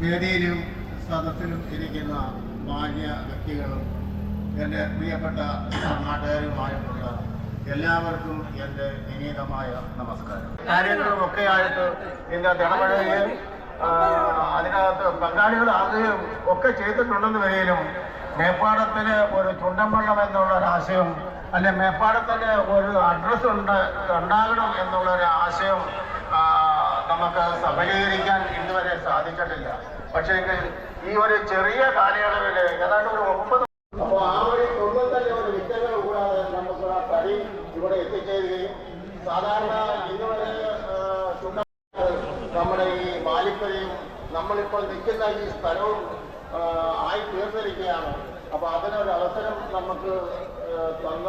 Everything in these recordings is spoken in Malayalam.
വേദിയിലും സദസ്സിലും ഇരിക്കുന്ന മാന്യ വ്യക്തികളും എന്റെ പ്രിയപ്പെട്ട നാട്ടുകാരുമായിട്ടുള്ള എല്ലാവർക്കും എന്റെ വിനീതമായ നമസ്കാരം. കാര്യങ്ങളും ഒക്കെ ആയിട്ട് ഇതിന്റെ ഇടപെടുകയും അതിനകത്ത് പങ്കാളികളാകുകയും ഒക്കെ ചെയ്തിട്ടുണ്ടെന്ന് വരികയും മേപ്പാടത്തിന് ഒരു ചുണ്ടമ്പള്ളം എന്നുള്ള ഒരു ആശയം അല്ലെ മേപ്പാടത്തിന് ഒരു അഡ്രസ്സ് ഉണ്ട് ഉണ്ടാകണം എന്നുള്ള ഒരു ആശയം നമുക്ക് സഫലീകരിക്കാൻ ഇതുവരെ സാധിച്ചിട്ടില്ല. പക്ഷേ ഈ ഒരു ചെറിയ കാലയളവിൽ ഏതാണ്ട് ഒരു ഒമ്പത് അപ്പോൾ ആ ഒരു കുടുംബം തന്നെ ഒരു വിറ്റകൾ കൂടാതെ നമുക്ക് ആ തടി ഇവിടെ എത്തിച്ചേരുകയും സാധാരണ ഇതുവരെ നമ്മുടെ ഈ ബാലിപ്പരയും നമ്മളിപ്പോൾ നിൽക്കുന്ന ഈ സ്ഥലവും ആയി തീർന്നിരിക്കുകയാണ്. അപ്പൊ അതിനൊരു അവസരം നമുക്ക് തന്ന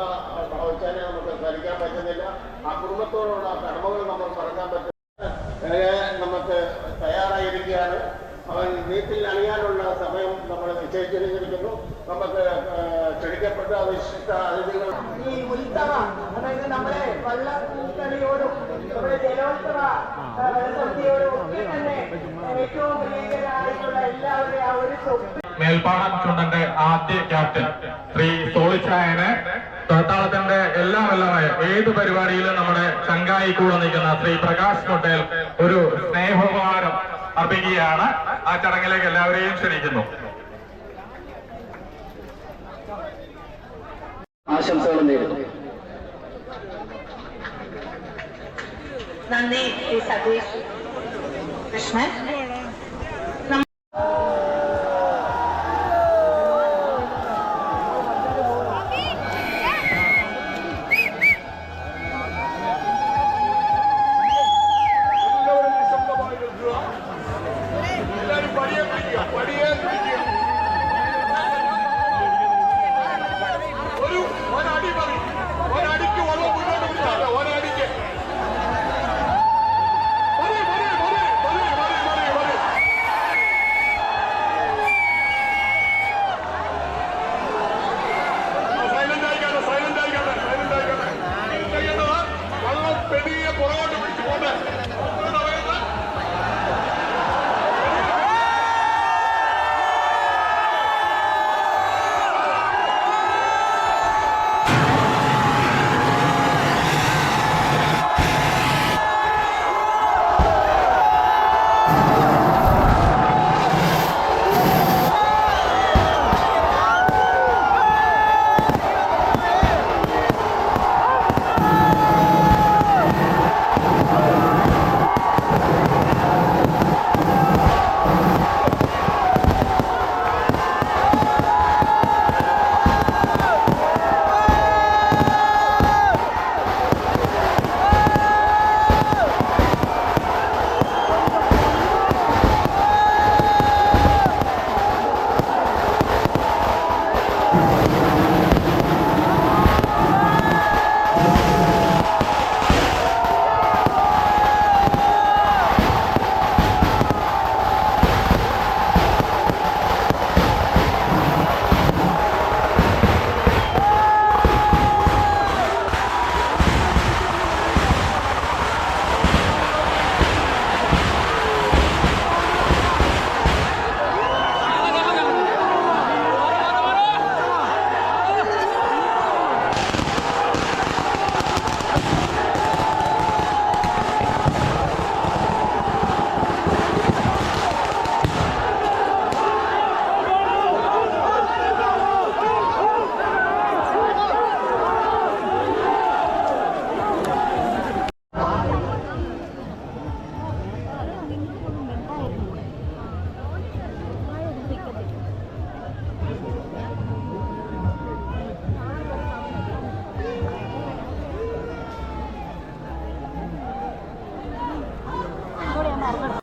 ഭവിച്ചാനെ നമുക്ക് ധരിക്കാൻ പറ്റുന്നില്ല. ആ കുടുംബത്തോടുള്ള കടമകൾ നമ്മൾ മറക്കാൻ പറ്റും നമുക്ക് തയ്യാറായിരിക്കുകയാണ്. അവൻ വീട്ടിൽ അണിയാനുള്ള സമയം നമ്മൾ നിശ്ചയിച്ചിരിക്കുന്നു. നമുക്ക് ക്ഷണിക്കപ്പെട്ട വിശിഷ്ട അതിഥികൾ. ഈ ഉത്സവ അതായത് നമ്മുടെ വള്ളക്കളിയോടും നമ്മുടെ ജലോത്സവ ആ, സദ്യയോടും ഒക്കെ തന്നെ ഏറ്റവും പ്രിയങ്കരായിട്ടുള്ള എല്ലാവരുടെയും ആ ഒരു സ്വപ്നം. മേൽപ്പാടം ചുണ്ടന്റെ ആദ്യ ക്യാപ്റ്റൻ ശ്രീ സോളിച്ചായനെ തോട്ടാളത്തിന്റെ എല്ലാം എല്ലാമായ ഏത് പരിപാടിയിലും നമ്മുടെ ചങ്കായി കൂടെ നിൽക്കുന്ന ശ്രീ പ്രകാശ് മുട്ടേൽ ഒരു സ്നേഹോപഹാരം അർപ്പിക്കുകയാണ്. ആ ചടങ്ങിലേക്ക് എല്ലാവരെയും ക്ഷണിക്കുന്നു. ആശംസകളും നേരുന്നു. നന്ദി സതീഷ്. കൃഷ്ണൻ.